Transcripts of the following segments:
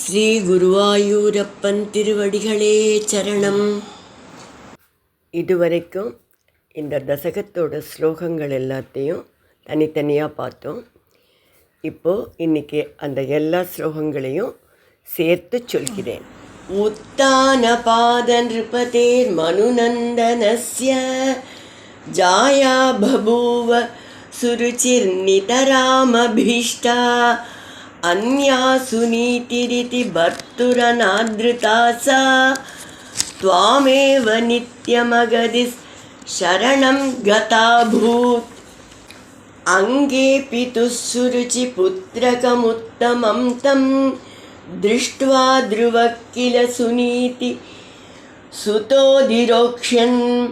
ஸ்ரீ குருவாயூரப்பன் திருவடிகளே சரணம். இதுவரைக்கும் இந்த தசகத்தோட ஸ்லோகங்கள் எல்லாத்தையும் தனித்தனியாக பார்த்தோம். இப்போது இன்றைக்கி அந்த எல்லா ஸ்லோகங்களையும் சேர்த்து சொல்கிறேன். உத்தான பாத நிருபதேர் மனுநந்தனஸ்ய ஜாயா பபூவ சுருச்சிர் நிதராமபீஷ்டா అన్యాసునీతిరితి భర్తురనాదృతా సా త్వామేవ నిత్యమగది శరణం గతాభూత్. అంగే పితుస్సురుచి పుత్రకముత్తమం తం దృష్ట్వా ధ్రువ కిల సునీతి సుతోధిరోక్ష్యన్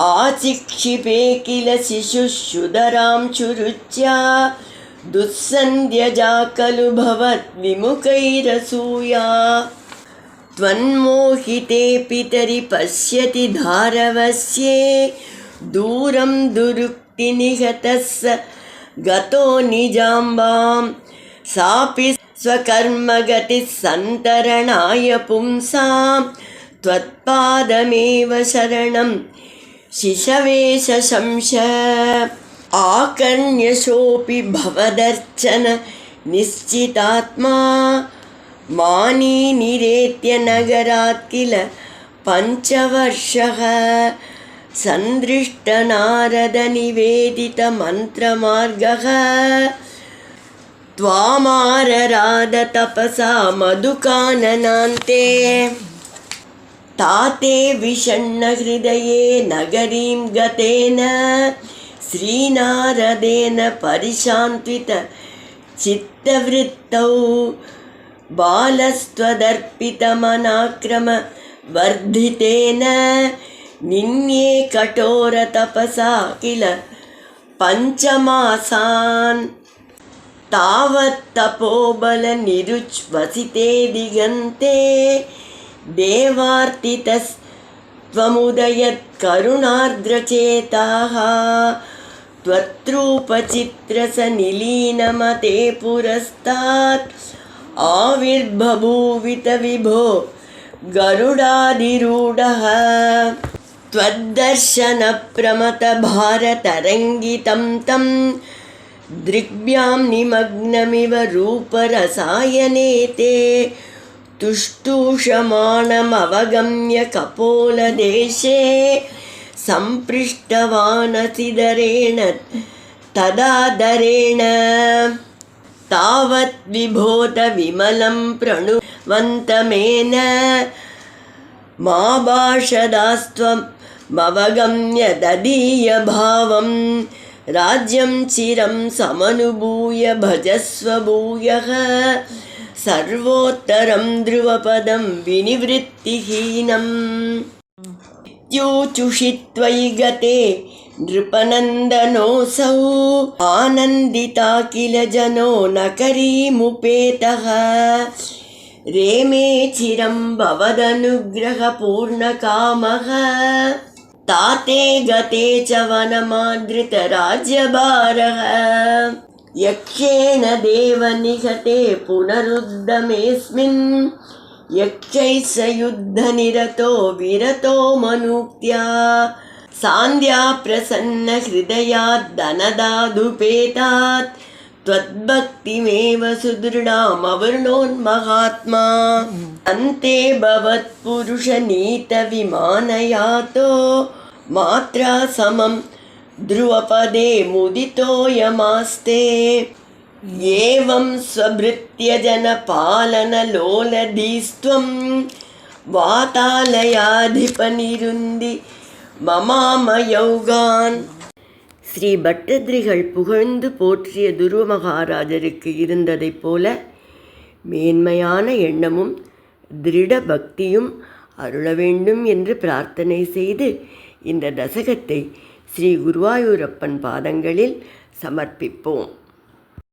ఆచిక్షిపే కిల శిశుశుధరాం చురుచ్యా. दुःसन्ध्यजा खलु भवद्विमुखैरसूया त्वन्मोहिते पितरि पश्यति धारवस्ये दूरं दुरुक्तिनिहतः स गतो निजाम्बां सापि स्वकर्मगतिः सन्तरणाय पुंसां त्वत्पादमेव शरणं शिशवेशशंश आकर्ण्यशोऽपि भवदर्चन निश्चितात्मा। मानी निरेत्य नगरात् किल पञ्चवर्षः। सन्दृष्टनारदनिवेदितमन्त्रमार्गः त्वामारराध तपसा मधुकाननान्ते। ताते विषण्णहृदये नगरीं गतेन श्रीनारदेन परिशान्त्वित चित्तवृत्तौ बालस्त्वदर्पितमनाक्रमवर्धितेन निन्ये कठोरतपसा किल पञ्चमासान् तावत्तपोबलनिरुच्वसिते दिगन्ते देवार्तितस्त्वमुदयत्करुणार्द्रचेताः त्वत्रूपचित्रसनिलीनमते पुरस्तात्। आविर्बभूवित विभो गरुडाधिरूढः त्वद्दर्शनप्रमतभारतरङ्गितं तं दृग्भ्यां निमग्नमिव रूपरसायने ते तुष्टूषमाणमवगम्य कपोलदेशे सम्पृष्टवानसिदरेण तदादरेण तावत् विभोत विमलं प्रणुवन्तमेन मा भाषदास्त्वमवगम्य ददीयभावं राज्यं चिरं समनुभूय भजस्व भूयः सर्वोत्तरं ध्रुवपदं विनिवृत्तिहीनम् इत्यूचुषि त्वयि गते नृपनन्दनोऽसौ आनन्दिता किल जनो न करीमुपेतः रेमे चिरं भवदनुग्रहपूर्णकामः ताते गते च वनमादृतराज्यभारः यक्षेण देवनिहते पुनरुद्धमेऽस्मिन् यक्षैः स युद्धनिरतो विरतो मनुक्त्या सान्ध्याप्रसन्नहृदयाद्दनदादुपेतात् त्वद्भक्तिमेव सुदृढामवर्णोन्महात्मा अन्ते भवत्पुरुषनीतविमानयातो मात्रा समं ध्रुवपदे मुदितोऽयमास्ते एवं स्वभृत्यजनपालनलोलधीस्त्वं வாதாலயாதிபனிருந்தி மமாமயௌகான் ஸ்ரீ பட்டதிரிகள் புகழ்ந்து போற்றிய துருவ மகாராஜருக்கு இருந்ததைப் போல மேன்மையான எண்ணமும் திருட பக்தியும் அருள வேண்டும் என்று பிரார்த்தனை செய்து இந்த தசகத்தை ஸ்ரீ குருவாயூரப்பன் பாதங்களில் சமர்ப்பிப்போம்